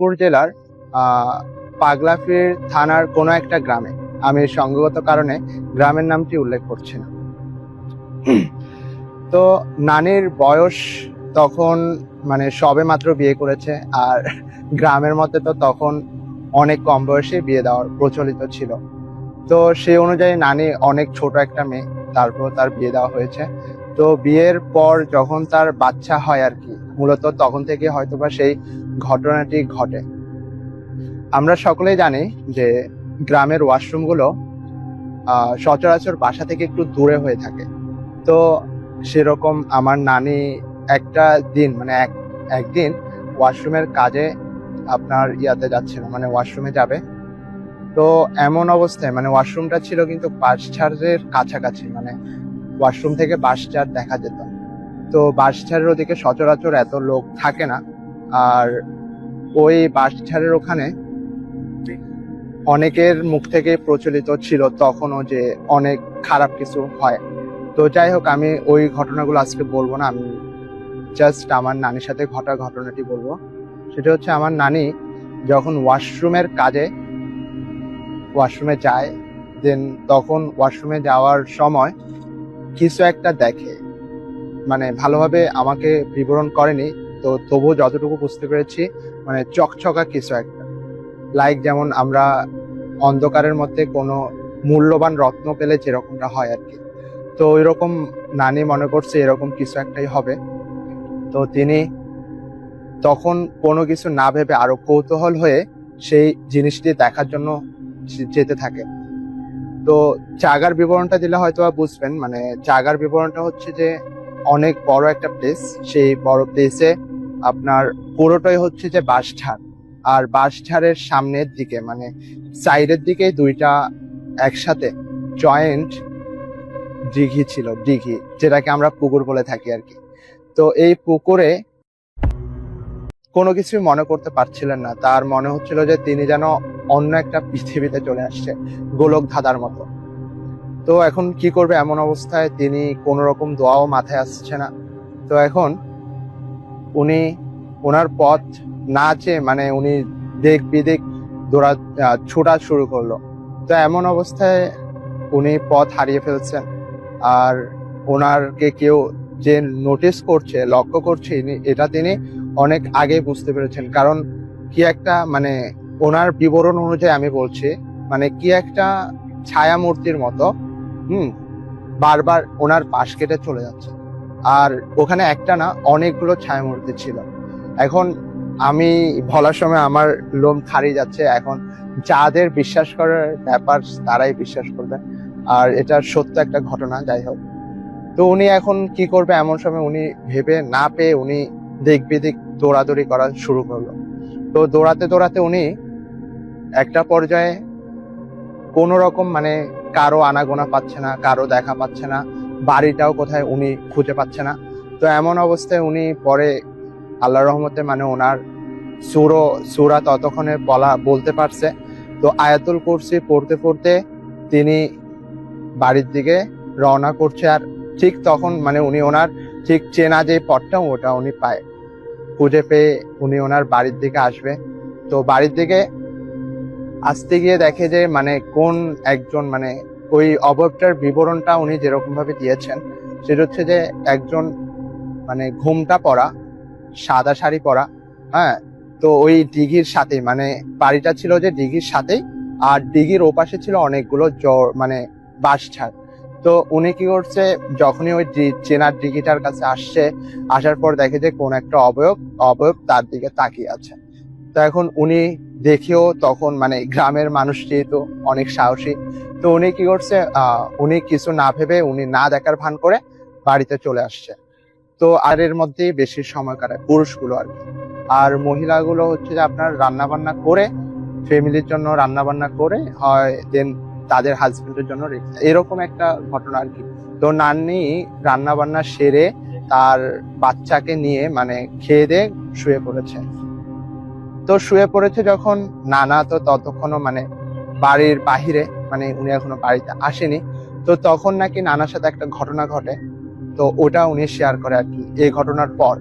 রংপুর জেলার পাগলাফির থানার কোনো একটা গ্রামে। আমি সঙ্গগত কারণে গ্রামের নামটি উল্লেখ করছি না। তো নানির বয়স তখন মানে সবে মাত্র বিয়ে করেছে, আর গ্রামের মতে তো তখন অনেক কম বয়সে বিয়ে দেওয়ার প্রচলিত ছিল। তো সেই অনুযায়ী নানি অনেক ছোট একটা মেয়ে, তারপর তার বিয়ে দেওয়া হয়েছে। তো বিয়ের পর যখন তার বাচ্চা হয় আর কি মূলত তখন থেকে হয়তোবা সেই ঘটনাটি ঘটে। আমরা সকলেই জানি যে গ্রামের ওয়াশরুমগুলো সচরাচর বাসা থেকে একটু দূরে হয়ে থাকে। তো সেরকম আমার নানি একটা দিন মানে এক, একদিন ওয়াশরুমের কাজে আপনার ইয়াতে যাচ্ছিল মানে ওয়াশরুমে যাবে। তো এমন অবস্থায় মানে ওয়াশরুমটা ছিল কিন্তু বাস ছাড়ের কাছাকাছি মানে ওয়াশরুম থেকে বাস চার দেখা যেত। তো বাস ছাড়ের ওদিকে সচরাচর এত লোক থাকে না। আর ওই বাস ছাড়ের ওখানে অনেকের মুখ থেকে প্রচলিত ছিল তখনও যে অনেক খারাপ কিছু হয়। তো যাই হোক, আমি ওই ঘটনাগুলো আজকে বলব না, আমি জাস্ট আমার নানির সাথে ঘটা ঘটনাটি বলব। সেটা হচ্ছে আমার নানি যখন ওয়াশরুমের কাজে ওয়াশরুমে যায় দেন তখন ওয়াশরুমে যাওয়ার সময় কিছু একটা দেখে। মানে ভালোভাবে আমাকে বিবরণ করেনি। তো তবুও যতটুকু বুঝতে পেরেছি মানে চকচকা কিছু একটা। লাইক যেমন আমরা অন্ধকারের মধ্যে কোনো মূল্যবান রত্ন পেলে যেরকমটা হয় আর কি তো ওইরকম নানি মনে করছে এরকম কিছু একটাই হবে। তো তিনি তখন কোনো কিছু না ভেবে আরও কৌতূহল হয়ে সেই জিনিসটি দেখার জন্য যেতে থাকে। তো জাগার বিবরণটা দিলে হয়তো বুঝবেন মানে জাগার বিবরণটা হচ্ছে যে অনেক বড় একটা প্লেস সেই বড় প্লেসে আপনার পুরোটাই হচ্ছে যে বাঁশঝাড় আর বাঁশঝাড়ের সামনের দিকে মানে সাইডের দিকে দুইটা একসাথে জয়েন্ট দিঘি ছিল, দিঘি, যেটাকে আমরা পুকুর বলে থাকি আর কি। তো এই পুকুরে কোনো কিছুই মনে করতে পারছিলেন না। তার মনে হচ্ছিল যে তিনি যেন অন্য একটা পৃথিবীতে চলে আসছে গোলক ধাঁধার মতো। তো এখন কি করবে এমন অবস্থায় তিনি কোন রকম দোয়াও মাথায় আসছে না। তো এখন উনি ওনার পথ না চেয়ে মানে উনি দেখ বিদেক দৌড়া ছোটা শুরু করল। তো এমন অবস্থায় উনি পথ হারিয়ে ফেলছেন। আর ওনারকে কেউ যে নোটিস করছে, লক্ষ্য করছে এটা তিনি অনেক আগে বুঝতে পেরেছেন। কারণ কি একটা মানে ওনার বিবরণ অনুযায়ী আমি বলছি মানে কি একটা ছায়া মূর্তির মতো হুম, বারবার ওনার পাশ কেটে চলে যাচ্ছে। আর ওখানে একটা না, অনেকগুলো ছায়া মূর্তি ছিল। এখন আমি বলার সময় আমার লোম খারিয়ে যাচ্ছে। এখন যাদের বিশ্বাস করার ব্যাপার, তারাই বিশ্বাস করবে। আর এটা সত্য একটা ঘটনা, যাই হোক। তো উনি এখন কি করবে এমন সময় উনি ভেবে না পেয়ে উনি দিক বিদিক দৌড়াদৌড়ি করা শুরু করল। তো দৌড়াতে দৌড়াতে উনি একটা পর্যায়ে কোনো রকম মানে কারও আনাগোনা পাচ্ছে না, কারও দেখা পাচ্ছে না, বাড়িটাও কোথায় উনি খুঁজে পাচ্ছে না। তো এমন অবস্থায় উনি পরে আল্লাহ রহমতে মানে ওনার সুরো সুরা ততক্ষণে বলা, বলতে পারছে। তো আয়াতুল কুরসি পড়তে পড়তে তিনি বাড়ির দিকে রওনা করছে আর ঠিক তখন মানে উনি ওনার ঠিক চেনা যে পথটা ওটা উনি পায়। খুঁজে পেয়ে উনি ওনার বাড়ির দিকে আসবে। তো বাড়ির দিকে আসতে গিয়ে দেখে যে মানে কোন একজন মানে ওই অবয়বটার বিবরণটা উনি যেরকম ভাবে দিয়েছেন, সেটা হচ্ছে যে, একজন মানে ঘুমটা পরা, সাদা শাড়ি পরা হ্যাঁ? তো ওই দিঘির সাথে মানে বাড়িটা ছিল যে দিঘির সাথেই, আর দিঘির ওপাশে ছিল অনেকগুলো জ্বর মানে বাঁশ ছাড় তো উনি কি করছে, যখনই ওই চেনার দিঘিটার কাছে আসছে, আসার পর দেখে যে, কোন একটা অবয়ব অবয়ব তার দিকে তাকিয়ে আছে। তো এখন উনি দেখেও তখন মানে গ্রামের মানুষ যেহেতু অনেক সাহসী, তো উনি কি করছে উনি কিছু না ভেবে উনি না দেখার ভান করে বাড়িতে চলে আসছে। তো আর এর মধ্যেই বেশি সময় কাটায়, পুরুষগুলো আর কি। আর মহিলাগুলো হচ্ছে যে আপনার রান্না বান্না করে ফ্যামিলির জন্য রান্না বান্না করে হয়, দেন তাদের হাজবেন্ডের জন্য এরকম একটা ঘটনা আর কি। তো নানি রান্না বান্না সেরে তার বাচ্চাকে নিয়ে মানে খেয়ে দিয়ে শুয়ে পড়েছে। তো শুয়ে পড়েছে যখন নানা তো ততক্ষণও মানে বাড়ির বাহিরে মানে উনি এখনও বাড়িতে আসেনি। তো তখন নাকি নানার সাথে একটা ঘটনা ঘটে। তো ওটা উনি শেয়ার করে আর কি, এই ঘটনার পর।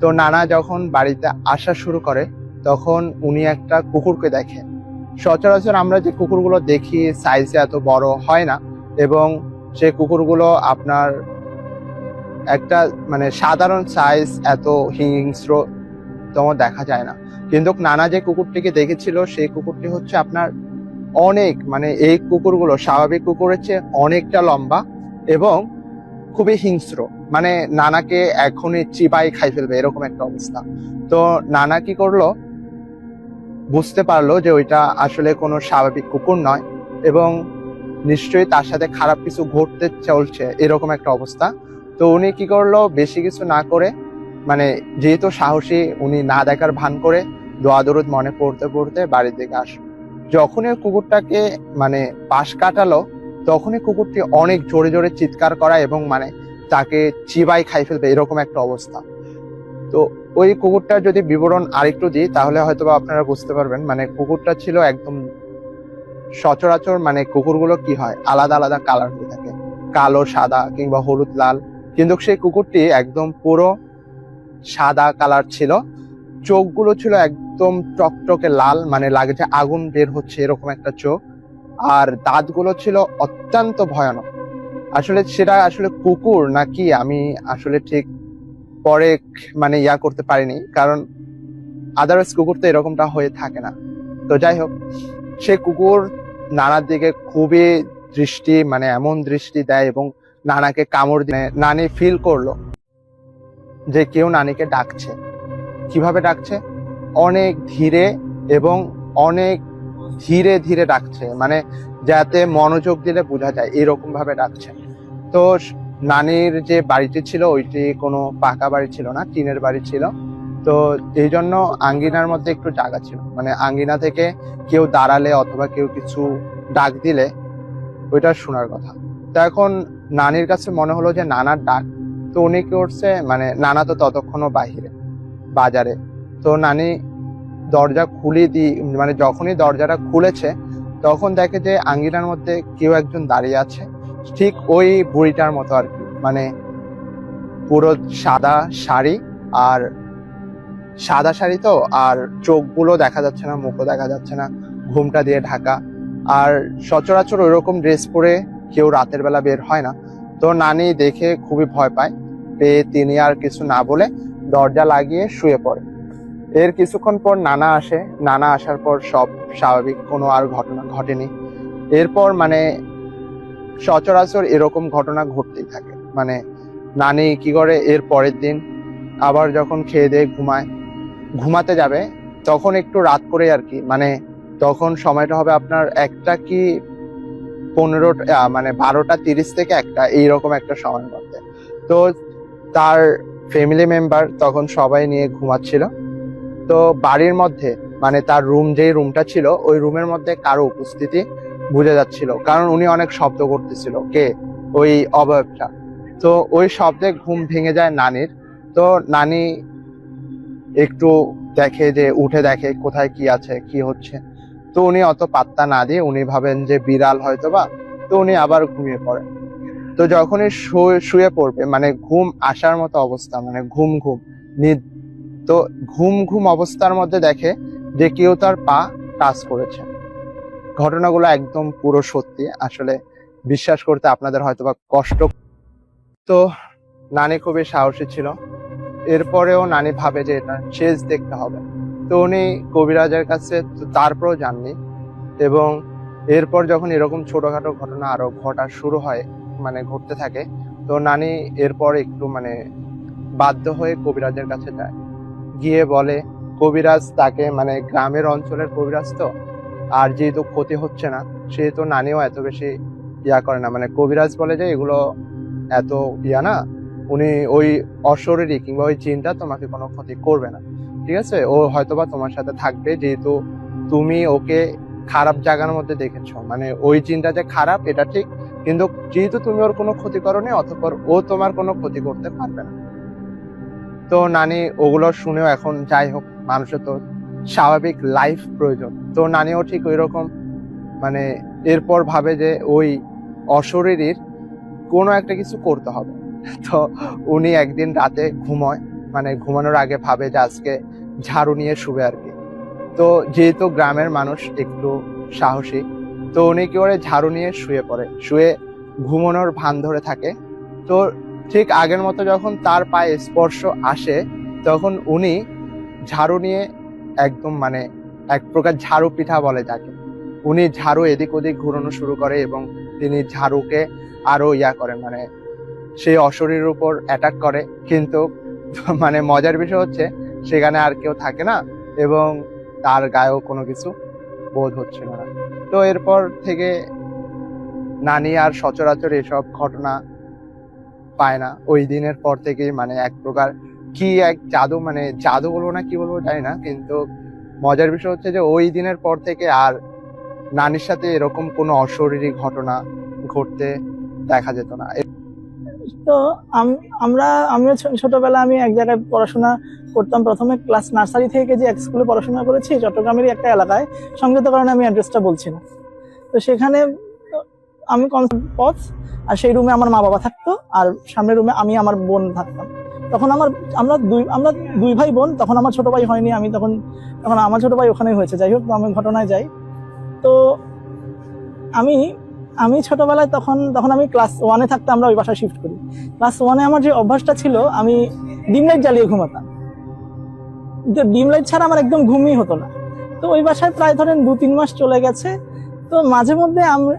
তো নানা যখন বাড়িতে আসা শুরু করে, তখন উনি একটা কুকুরকে দেখে। সচরাচর আমরা যে কুকুরগুলো দেখি সাইজে এত বড় হয় না এবং সে কুকুরগুলো আপনার একটা মানে সাধারণ সাইজ এত হিংস্র তম দেখা যায় না। কিন্তু নানা যে কুকুরটিকে দেখেছিল, সেই কুকুরটি হচ্ছে আপনার অনেক মানে এই কুকুরগুলো, স্বাভাবিক কুকুরের চেয়ে অনেকটা লম্বা এবং খুবই হিংস্র। মানে নানাকে এখনই চিবাই খাই ফেলবে, এরকম একটা অবস্থা। তো নানা কি করল? বুঝতে পারল যে ওইটা আসলে কোনো স্বাভাবিক কুকুর নয় এবং নিশ্চয়ই তার সাথে খারাপ কিছু ঘটতে চলছে, এরকম একটা অবস্থা। তো উনি কি করল? বেশি কিছু না করে মানে যেহেতু সাহসী, উনি না দেখার ভান করে দোয়া দরুদ মনে পড়তে পড়তে বাড়ির দিকে আসলো যখনই কুকুরটাকে মানে পাশ কাটালো, তখনই কুকুরটি অনেক জোরে জোরে চিৎকার করা এবং মানে তাকে চিবাই খাই ফেলবে, এরকম একটা অবস্থা। তো ওই কুকুরটার যদি বিবরণ আরেকটু দিই, তাহলে হয়তো বা আপনারা বুঝতে পারবেন মানে কুকুরটা ছিল একদম সচরাচর মানে কুকুরগুলো কি হয়, আলাদা আলাদা কালার হয়ে থাকে। কালো, সাদা কিংবা হলুদ, লাল। কিন্তু সেই কুকুরটি একদম পুরো সাদা কালার ছিল। চোখগুলো ছিল একদম টকটকে লাল মানে লাগে যে আগুন বের হচ্ছে এরকম একটা চোখ। আর দাঁতগুলো ছিল অত্যন্ত ভয়ানক। আসলে সেটা আসলে কুকুর নাকি আমি আসলে ঠিক পরে মানে ইয়া করতে পারিনি, কারণ আদারওয়াইজ কুকুর তো এরকমটা হয়ে থাকে না। তো যাই হোক, সে কুকুর নানার দিকে খুবই দৃষ্টি মানে এমন দৃষ্টি দেয় এবং নানাকে কামড় দিয়ে নানি ফিল করল। যে কেউ নানিকে ডাকছে। কীভাবে ডাকছে? অনেক ধীরে এবং অনেক ধীরে ধীরে ডাকছে। মানে যাতে মনোযোগ দিলে বোঝা যায় এরকম ভাবে ডাকছে। তো নানির যে বাড়িটি ছিল, ওইটি কোনো পাকা বাড়ি ছিল না, টিনের বাড়ি ছিল। তো এই জন্য আঙ্গিনার মধ্যে একটু জায়গা ছিল। মানে আঙ্গিনা থেকে কেউ দাঁড়ালে অথবা কেউ কিছু ডাক দিলে, ওইটা শোনার কথা। তো এখন নানির কাছে মনে হলো যে, নানার ডাক তো উনি কি করছে মানে নানা তো ততক্ষণও বাহিরে, বাজারে। তো নানি দরজা খুলে দি মানে যখনই দরজাটা খুলেছে, তখন দেখে যে আঙ্গিনার মধ্যে কেউ একজন দাঁড়িয়ে আছে। ঠিক ওই বুড়িটার মতো আর কি মানে পুরো সাদা শাড়ি আর সাদা শাড়ি তো, আর চোখগুলো দেখা যাচ্ছে না, মুখও দেখা যাচ্ছে না, ঘুমটা দিয়ে ঢাকা। আর সচরাচর ওইরকম ড্রেস পরে কেউ রাতের বেলা বের হয় না। তো নানি দেখে খুবই ভয় পায়। পেয়ে তিনি আর কিছু না বলে দরজা লাগিয়ে শুয়ে পড়ে। এর কিছুক্ষণ পর নানা আসে। নানা আসার পর সব স্বাভাবিক, কোনো আর ঘটনা ঘটেনি। এরপর মানে সচরাচর এরকম ঘটনা ঘটতেই থাকে। মানে নানি কি করে এর পরের দিন আবার যখন খেয়ে দিয়ে ঘুমায়, ঘুমাতে যাবে, তখন একটু রাত করে আর কি। মানে তখন সময়টা হবে আপনার একটা কি পনেরোটা মানে বারোটা তিরিশ থেকে একটা, এইরকম একটা সময়ের মধ্যে। তো তার ফ্যামিলি মেম্বার তখন সবাই নিয়ে ঘুমাচ্ছিল। তো বাড়ির মধ্যে মানে তার রুম যেই রুমটা ছিল, ওই রুমের মধ্যে কারও উপস্থিতি বুঝে যাচ্ছিল। কারণ উনি অনেক শব্দ করতেছিল, কে? ওই অবয়বটা। তো ওই শব্দে ঘুম ভেঙে যায় নানির। তো নানি একটু দেখে যে, উঠে দেখে কোথায় কি আছে, কি হচ্ছে। তো উনি অত পাত্তা না দিয়ে উনি ভাবেন যে বিড়াল হয়তো বা তো উনি আবার ঘুমিয়ে পড়েন। তো যখনই শুয়ে- পড়বে মানে ঘুম আসার মতো অবস্থা মানে ঘুম ঘুম তো ঘুম ঘুম অবস্থার মধ্যে দেখে যে কেউ তার পা টাচ করেছে। ঘটনাগুলো একদম পুরো সত্যি, আসলে বিশ্বাস করতে আপনাদের হয়তো বা কষ্ট। তো নানি খুবই সাহসী ছিল। এরপরেও নানি ভাবে যে এটা শেষ দেখতে হবে। তো উনি কবিরাজের কাছে তারপরেও যাননি এবং এরপর যখন এরকম ছোটোখাটো ঘটনা আরও ঘটা শুরু হয় মানে ঘটতে থাকে, তো নানি এরপর একটু মানে বাধ্য হয়ে কবিরাজের কাছে যায়। গিয়ে বলে, কবিরাজ তাকে মানে গ্রামের অঞ্চলের কবিরাজ তো, আর যেহেতু ক্ষতি হচ্ছে না, সেহেতু নানিও এত বেশি ইয়া করে না। মানে কবিরাজ বলে যে, এগুলো এত ইয়া না, উনি ওই অশরীরী কিংবা ওই জিনটা তোমাকে কোনো ক্ষতি করবে না। ঠিক আছে? ও হয়তোবা তোমার সাথে থাকবে, যেহেতু তুমি ওকে খারাপ জায়গার মধ্যে দেখেছ। মানে ওই চিন্তা যে খারাপ, এটা ঠিক। কিন্তু যেহেতু তুমি ওর কোনো ক্ষতি করনি, অতপর ও তোমার কোনো ক্ষতি করতে পারবে না। তো নানি, ওগুলো শুনেও এখন যাই হোক, মানুষের তো স্বাভাবিক লাইফ প্রয়োজন। তো নানিও ঠিক ওই রকম মানে এরপর ভাবে যে ওই অশরীরীর কোনো একটা কিছু করতে হবে। তো উনি একদিন রাতে ঘুমোয় মানে ঘুমানোর আগে ভাবে যে আজকে ঝাড়ু নিয়ে শুবে আর কি। তো যেহেতু গ্রামের মানুষ একটু সাহসী, তো উনি কি করে ঝাড়ু নিয়ে শুয়ে পড়ে, শুয়ে ঘুমানোর ভান ধরে থাকে। তো ঠিক আগের মতো যখন তার পায়ে স্পর্শ আসে, তখন উনি ঝাড়ু নিয়ে একদম মানে এক প্রকার ঝাড়ু পিঠা বলে যাকে। উনি ঝাড়ু এদিক ওদিক ঘুরানো শুরু করে এবং তিনি ঝাড়ুকে আরও ইয়া করেন মানে সেই অশরীর উপর অ্যাটাক করে। কিন্তু মানে মজার বিষয় হচ্ছে সেখানে আর কেউ থাকে না এবং তার গায়েও কোনো কিছু বোধ হচ্ছিল না। তো এরপর থেকে নানি আর সচরাচর এসব ঘটনা পায় না। ওই দিনের পর থেকেই মানে এক প্রকার কি এক জাদু মানে জাদু বলব না কি বলব জানি না, কিন্তু মজার বিষয় হচ্ছে যে ওই দিনের পর থেকে আর নানির সাথে এরকম কোনো অশরীরী ঘটনা ঘটতে দেখা যেত না। তো আম- আমরা, আমিও ছো- ছোটবেলা আমি এক জায়গায় পড়াশোনা করতাম। প্রথমে ক্লাস নার্সারি থেকে যে এক স্কুলে পড়াশোনা করেছি, চট্টগ্রামেরই একটা এলাকায়। সংযত কারণে আমি অ্যাড্রেসটা বলছি না। তো সেখানে আমি পথ, আর সেই রুমে আমার মা বাবা থাকতো, আর সামনের রুমে আমি আমার বোন থাকতাম। তখন আমার, আমরা দুই আমরা দুই ভাই বোন, তখন আমার ছোট ভাই হয়নি, আমি তখন তখন আমার ছোট ভাই ওখানেই হয়েছে। যাই হোক আমি ঘটনায় যাই। তো আমি আমি ছোটবেলায় তখন তখন আমি ক্লাস ওয়ানে থাকতে আমরা ওই বাসায় শিফট করি। ক্লাস ওয়ানে আমার যে অভ্যাসটা ছিল, আমি ডিম লাইট জ্বালিয়ে ঘুমাতাম। ডিম লাইট ছাড়া আমার একদম ঘুমই হতো না। তো ওই বাসায় প্রায় ধরেন দু তিন মাস চলে গেছে। তো মাঝে মধ্যে আম-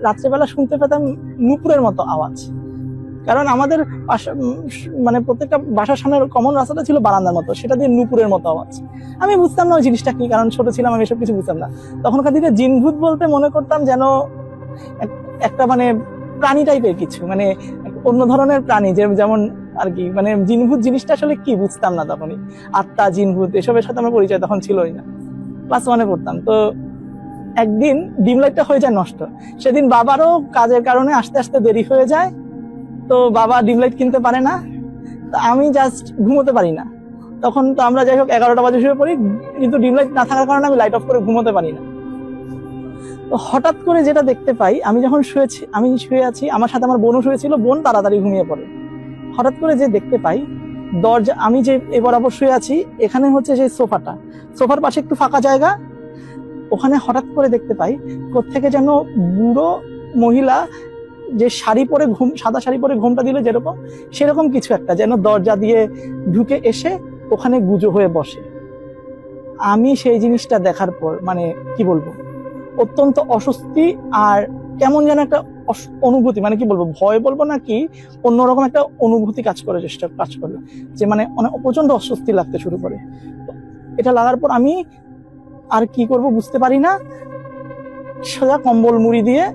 রাত্রেবেলা শুনতে পেতাম নুপুরের মতো আওয়াজ। কারণ আমাদের মানে প্রত্যেকটা বাসার সামনের কমন রাস্তাটা ছিল বারান্দার মতো, সেটা দিয়ে নুপুরের মতো আওয়াজ। আমি বুঝতাম না ওই জিনিসটা কি, কারণ ছোট ছিলাম, আমি এসব কিছু বুঝতাম না। তখনকার দিনে জিনভূত বলতে মনে করতাম যেন একটা মানে প্রাণী টাইপের কিছু মানে অন্য ধরনের প্রাণী, যে যেমন আর কি মানে জিনভূত জিনিসটা আসলে কি বুঝতাম না তখনই। আত্মা, জিনভূত, এসবের সাথে আমার পরিচয় তখন ছিলই না। ক্লাস ওয়ানে পড়তাম। তো একদিন ডিম লাইটটা হয়ে যায় নষ্ট। সেদিন বাবারও কাজের কারণে আস্তে আস্তে দেরি হয়ে যায়। তো বাবা ডিম লাইট কিনতে পারে না। তো আমি জাস্ট ঘুমোতে পারি না। তখন তো আমরা যাই হোক এগারোটা বাজে শুয়ে পড়ি, কিন্তু ডিম লাইট না থাকার কারণে আমি লাইট অফ করে ঘুমোতে পারি না। তো হঠাৎ করে যেটা দেখতে পাই, আমি যখন শুয়েছি, আমি শুয়ে আছি, আমার সাথে আমার বোনও শুয়েছিল, বোন তাড়াতাড়ি ঘুমিয়ে পড়ে। হঠাৎ করে যে দেখতে পাই, দরজা, আমি যে এ বরাবর শুয়ে আছি, এখানে হচ্ছে সেই সোফাটা। সোফার পাশে একটু ফাঁকা জায়গা। ওখানে হঠাৎ করে দেখতে পাই, কোত্থেকে যেন বুড়ো মহিলা যে শাড়ি পরে ঘুম, সাদা শাড়ি পরে ঘুমটা দিলে যেরকম, সেরকম কিছু একটা যেন দরজা দিয়ে ঢুকে এসে ওখানে গুজো হয়ে বসে। আমি সেই জিনিসটা দেখার পর মানে কি বলব? অত্যন্ত অস্বস্তি আর কেমন যেন একটা অনুভূতি মানে কি বলব, ভয় বলব না কি, অন্যরকম একটা অনুভূতি কাজ করে চেষ্টা, কাজ করে যে মানে অনেক প্রচণ্ড অস্বস্তি লাগতে শুরু করে। এটা লাগার পর আমি আর কি করব বুঝতে পারি না। সোজা কম্বল মুড়ি দিয়ে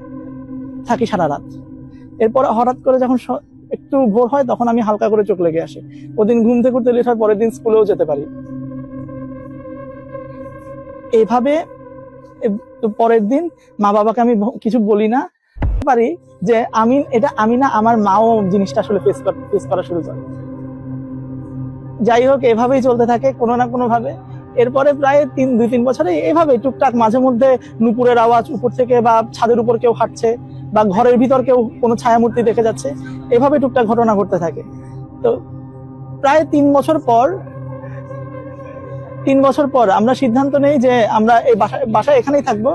থাকি সারা রাত। এরপর হঠাৎ করে যখন একটু ভোর হয় তখন আমি হালকা করে চোখ লেগে আসে। ওদিন ঘুম থেকে উঠতে লেট হয়, পরের দিন স্কুলেও যেতে পারি। এইভাবে এ- তো পরের দিন মা বাবাকে আমি কিছু বলি না। পারি যে আমি এটা আমি না আমার মাও জিনিসটা আসলে ফেস ফেস করা শুরু করে। যাই হোক, এভাবেই চলতে থাকে কোনো না কোনো ভাবে এরপরে প্রায় তিন, দুই, তিন বছরে এভাবে টুকটাক মাঝে মধ্যে নুপুরের আওয়াজ উপর থেকে বা ছাদের উপর কেউ হাঁটছে বা ঘরের ভিতর কেউ কোনো ছায়ামূর্তি দেখে যাচ্ছে। এভাবে টুকটাক ঘটনা ঘটতে থাকে। তো প্রায় তিন বছর পর তিন বছর পর আমরা সিদ্ধান্ত নেই যে আমরা এই বাসা বাসায় এখানেই থাকব।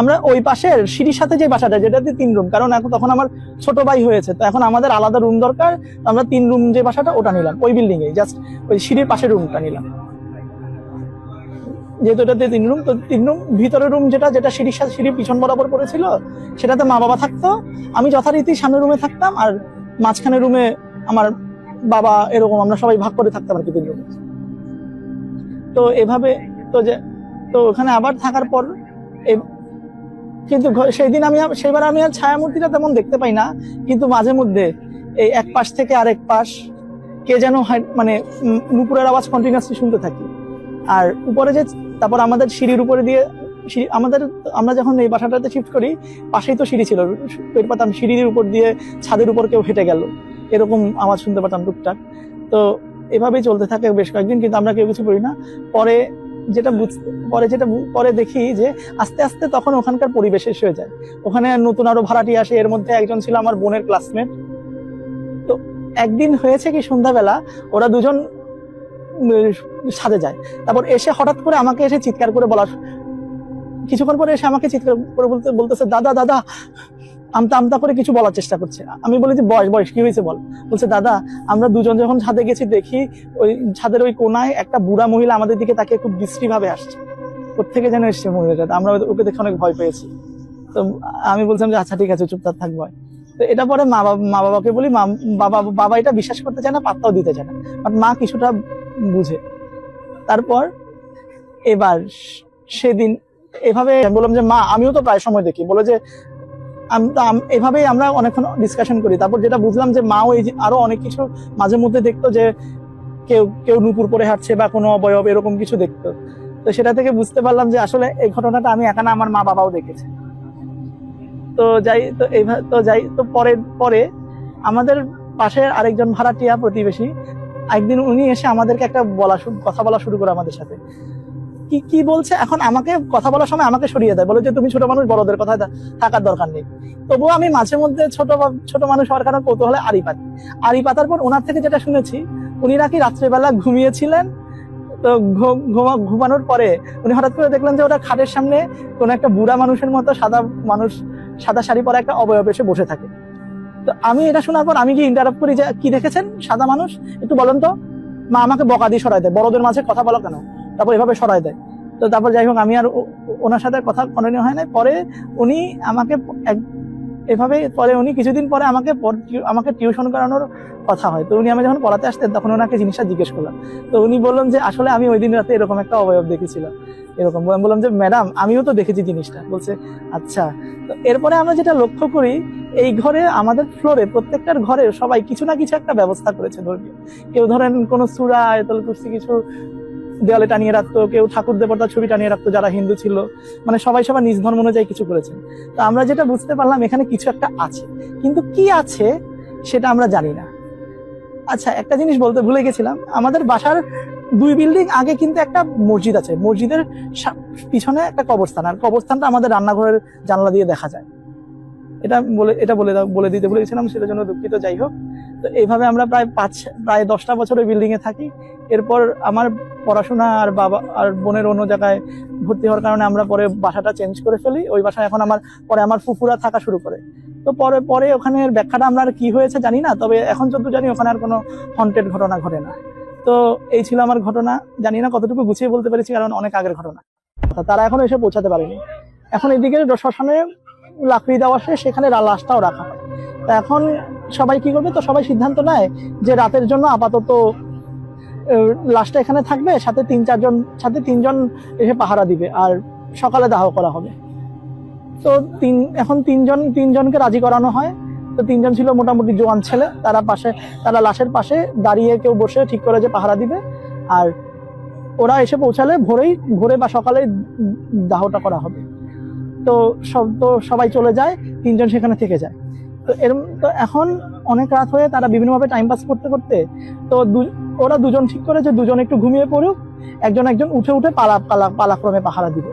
আমরা ওই পাশের সিঁড়ির সাথে যে বাসাটা, যেটাতে তিন রুম, কারণ এখন, তখন আমার ছোট ভাই হয়েছে, তো এখন আমাদের আলাদা রুম দরকার আমরা তিন রুম যে বাসাটা, ওটা নিলাম, ওই বিল্ডিং এ জাস্ট ওই সিঁড়ির পাশের রুমটা নিলাম। যেহেতু এটাতে তিন রুম, তো তিন রুম, ভিতরের রুম যেটা যেটা সিঁড়ির সাথে, সিঁড়ির পিছন বরাবর পড়েছিল, সেটাতে মা বাবা থাকতো। আমি যথারীতি সামনের রুমে থাকতাম, আর মাঝখানের রুমে আমার বাবা এরকম, আমরা সবাই ভাগ করে থাকতাম আর কি তিন রুমে। তো এভাবে, তো যে, তো ওখানে আবার থাকার পর কিন্তু সেই দিন আমি সেবার আমি আর ছায়ামূর্তিটা তেমন দেখতে পাই না, কিন্তু মাঝে মধ্যে এই এক পাশ থেকে আরেক পাশ কে যেন মানে নুপুরের আওয়াজ কন্টিনিউসলি শুনতে থাকি। আর উপরে যে, তারপর আমাদের সিঁড়ির উপরে দিয়ে আমাদের, আমরা যখন এই বাসাটাতে শিফট করি, পাশেই তো সিঁড়ি ছিল, পেট পাতাম, সিঁড়ির উপর দিয়ে ছাদের উপর কেউ হেঁটে গেল। এরকম আওয়াজ শুনতে পারতাম টুকটাক। তো এভাবেই চলতে থাকে বেশ কয়েকদিন, কিন্তু আমরা কেউ কিছু করি না। পরে যেটা বুঝতে পরে যেটা পরে দেখি যে আস্তে আস্তে তখন ওখানকার পরিবেশ শেষ হয়ে যায়। ওখানে নতুন আরও ভাড়াটি আসে। এর মধ্যে একজন ছিল আমার বোনের ক্লাসমেট তো একদিন হয়েছে কি সন্ধ্যাবেলা, ওরা দুজন ছাদে যায়। তারপর এসে হঠাৎ করে আমাকে এসে চিৎকার করে বলার কিছুক্ষণ পরে এসে আমাকে চিৎকার করে বলতে, বলতেছে, দাদা দাদা আমতা আমতা করে কিছু বলার চেষ্টা করছে আমি বলি যে বয়স বয়স কি হয়েছে বল? বলছে, দাদা, আমরা দুজন যখন ছাদে গেছি, দেখি ওই ছাদের ওই কোনায় একটা বুড়া মহিলা আমাদের দিকে তাকে খুব বিশ্রী ভাবে আসছে। কোথেকে যেন এসছে মহিলাটা? আমরা ওকে দেখে অনেক ভয় পেয়েছি। তো আমি বলছিলাম যে আচ্ছা ঠিক আছে, চুপচাপ থাক ভয় তো এটা পরে মা বাবা, মা বাবাকে বলি, মা, বাবা বাবা এটা বিশ্বাস করতে চায় না, পাত্তাও দিতে চায় না। বাট মা কিছুটা বুঝে। তারপর এবার সেদিন এভাবে বললাম যে, মা, আমিও তো প্রায় সময় দেখি। বলে যে এভাবেই আমরা অনেকক্ষণ ডিসকাশন করি। তারপর যেটা বুঝলাম যে মাও এই আরও অনেক কিছু মাঝে মধ্যে দেখতো যে কেউ কেউ নুপুর পরে হাঁটছে বা কোনো অবয়ব এরকম কিছু দেখতো। তো সেটা থেকে বুঝতে পারলাম যে আসলে এই ঘটনাটা আমি একা না, আমার মা বাবাও দেখেছে। তো যাই, তো এইভাবে তো যাই, তো পরে পরে আমাদের পাশের আরেকজন ভাড়াটিয়া প্রতিবেশী, একদিন উনি এসে আমাদেরকে একটা বলা কথা বলা শুরু করে আমাদের সাথে। কি কি বলছে? এখন আমাকে কথা বলার সময় আমাকে সরিয়ে দেয়। বলে যে, তুমি ছোট মানুষ, বড়দের কথা থাকার দরকার নেই। তবুও আমি মাঝে মধ্যে ছোট ছোট মানুষ হওয়ার কারণে কৌতূহলে আড়ি পাতি আড়ি পাতার পর ওনার থেকে যেটা শুনেছি, উনি নাকি রাত্রেবেলা ঘুমিয়েছিলেন। তো ঘুমানোর পরে উনি হঠাৎ করে দেখলেন যে, ওটা খাটের সামনে কোন একটা বুড়া মানুষের মতো সাদা মানুষ, সাদা শাড়ি পরা একটা অবয়ব এসে বসে থাকে। তো আমি এটা শোনার পর আমি কি ইন্টারাপ্ট করি যে, কি দেখেছেন, সাদা মানুষ? একটু বলেন তো। মা আমাকে বকা দিয়ে সরাই দেয়, বড়দের মাঝে কথা বলো কেন? তারপর এভাবে সরাই দেয়। তো তারপর যাই হোক, আমি আর ওনার সাথে কথা কন্টিনিউ হয় না পরে উনি আমাকে এভাবে পরে উনি কিছুদিন পরে আমাকে আমাকে টিউশন করানোর কথা হয়। তো উনি আমি যখন পড়াতে আসতেন, তখন ওনাকে জিনিসটা জিজ্ঞেস করলাম। তো উনি বললেন যে, আসলে আমি ওই দিন রাতে এরকম একটা অবয়ব দেখেছিলাম। এরকম বললাম যে, ম্যাডাম, আমিও তো দেখেছি জিনিসটা। বলছে আচ্ছা। তো এরপরে আমরা যেটা লক্ষ্য করি, এই ঘরে আমাদের ফ্লোরে প্রত্যেকটার ঘরে সবাই কিছু না কিছু একটা ব্যবস্থা করেছে ধর্মীয়। কেউ ধরেন কোনো সুরা আয়তল কুর্সি কিছু দেওয়ালে টানিয়ে রাখতো, কেউ ঠাকুর দেবতার ছবি টানিয়ে রাখতো যারা হিন্দু ছিল। মানে সবাই সবার নিজ ধর্ম অনুযায়ী কিছু করেছেন। তো আমরা যেটা বুঝতে পারলাম, এখানে কিছু একটা আছে। কিন্তু কি আছে, সেটা আমরা জানি না। আচ্ছা একটা জিনিস বলতে ভুলে গেছিলাম। আমাদের বাসার দুই বিল্ডিং আগে কিন্তু একটা মসজিদ আছে। মসজিদের পিছনে একটা কবরস্থান। আর কবরস্থানটা আমাদের রান্নাঘরের জানলা দিয়ে দেখা যায়। এটা বলে এটা বলে বলে দিতে বলেছিলাম, সেটার জন্য দুঃখিত, যাই হোক। তো এইভাবে আমরা প্রায় পাঁচ, প্রায় দশটা বছর ওই বিল্ডিং এ থাকি। এরপর আমার পড়াশোনা আর বাবা আর বোনের অন্য জায়গায় ভর্তি হওয়ার কারণে আমরা পরে বাসাটা চেঞ্জ করে ফেলি। ওই বাসায় এখন আমার পরে আমার ফুফুরা থাকা শুরু করে। তো পরে পরে ওখানের ব্যাখ্যাটা আমরা আর কি হয়েছে জানি না, তবে এখন যত জানি ওখানে আর কোনো হন্টেড ঘটনা ঘটে না। তো এই ছিল আমার ঘটনা। জানি না কতটুকু গুছিয়ে বলতে পেরেছি, কারণ অনেক আগের ঘটনা। তারা এখনও এসে পৌঁছাতে পারেনি। এখন এদিকে শ্মশানে লাকড়ি দেওয়া শেষ সেখানে লাশটাও রাখা হয়। এখন সবাই কি করবে? তো সবাই সিদ্ধান্ত নেয় যে রাতের জন্য আপাতত লাশটা এখানে থাকবে, সাথে তিন চারজন, সাথে তিনজন এসে পাহারা দিবে, আর সকালে দাহ করা হবে। তো তিন, এখন তিনজন, তিনজনকে রাজি করানো হয়। তো তিনজন ছিল মোটামুটি জোয়ান ছেলে, তারা পাশে, তারা লাশের পাশে দাঁড়িয়ে কেউ বসে ঠিক করে যে পাহারা দিবে, আর ওরা এসে পৌঁছালে ভোরেই, ভোরে বা সকালে দাহটা করা হবে। তো সব, তো সবাই চলে যায়, তিনজন সেখানে থেকে যায়। তো এর, তো এখন অনেক রাত হয়ে তারা বিভিন্নভাবে টাইম পাস করতে করতে, তো ওরা দুজন ঠিক করে যে দুজন একটু ঘুমিয়ে পড়ুক, একজন একজন উঠে উঠে পালা পালা, পালাক্রমে পাহারা দিবে।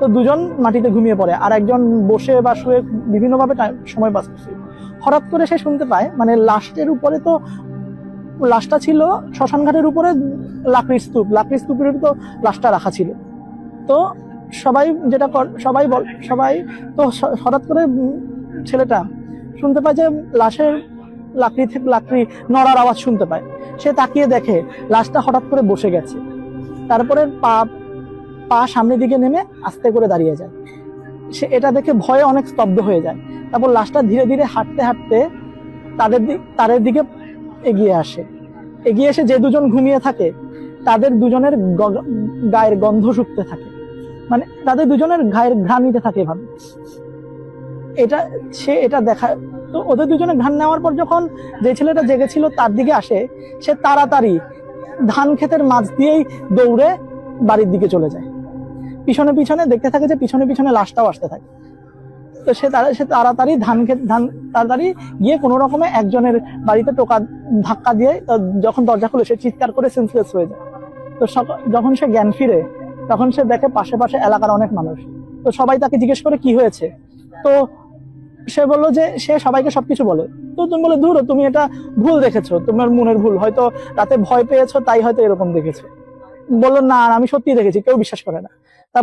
তো দুজন মাটিতে ঘুমিয়ে পড়ে, আর একজন বসে বা শুয়ে বিভিন্নভাবে সময় পাস করছে। হঠাৎ করে সে শুনতে পায় মানে লাস্টের উপরে তো লাশটা ছিল শ্মশানঘাটের উপরে লাকড়ির স্তূপ লাকড়ির স্তূপের তো লাশটা রাখা ছিল। তো সবাই যেটা সবাই বল সবাই তো হঠাৎ করে ছেলেটা শুনতে পায় যে লাশের লাকড়ি থেকে লাকড়ি নড়ার আওয়াজ শুনতে পায়। সে তাকিয়ে দেখে লাশটা হঠাৎ করে বসে গেছে। তারপরে পা পা সামনের দিকে নেমে আস্তে করে দাঁড়িয়ে যায়। সে এটা দেখে ভয়ে অনেক স্তব্ধ হয়ে যায়। তারপর লাশটা ধীরে ধীরে হাঁটতে হাঁটতে তাদের তাদের দিকে এগিয়ে আসে। এগিয়ে এসে যে দুজন ঘুমিয়ে থাকে, তাদের দুজনের গায়ের গন্ধ শুকতে থাকে। মানে তাদের দুজনের ঘায়ের ঘ্রাণ নিতে থাকে এভাবে। এটা, সে এটা দেখা তো ওদের দুজনের ঘ্রাণ নেওয়ার পর যখন যে ছেলেটা জেগেছিল তার দিকে আসে, সে তাড়াতাড়ি ধান ক্ষেতের মাছ দিয়েই দৌড়ে বাড়ির দিকে চলে যায়। পিছনে পিছনে দেখতে থাকে যে পিছনে পিছনে লাশটাও আসতে থাকে। তো সে তারা সে তাড়াতাড়ি ধান ক্ষেত ধান তাড়াতাড়ি গিয়ে কোনো রকমে একজনের বাড়িতে টোকা ধাক্কা দিয়ে যখন দরজা খুলে সে চিৎকার করে সেন্সলেস হয়ে যায়। তো যখন সে জ্ঞান ফিরে তখন সে দেখে পাশে পাশে এলাকার অনেক মানুষ। তো সবাই তাকে জিজ্ঞেস করে কি হয়েছে? তো সে বলল যে সে সবাইকে সবকিছু বলে। তো তুমি বলে ধুরো, তুমি এটা ভুল দেখেছ। তোমার মনের ভুল। হয়তো রাতে ভয় পেয়েছ, তাই হয়তো এরকম দেখেছ। বলল, না আমি সত্যি দেখেছি, কেউ বিশ্বাস করে না।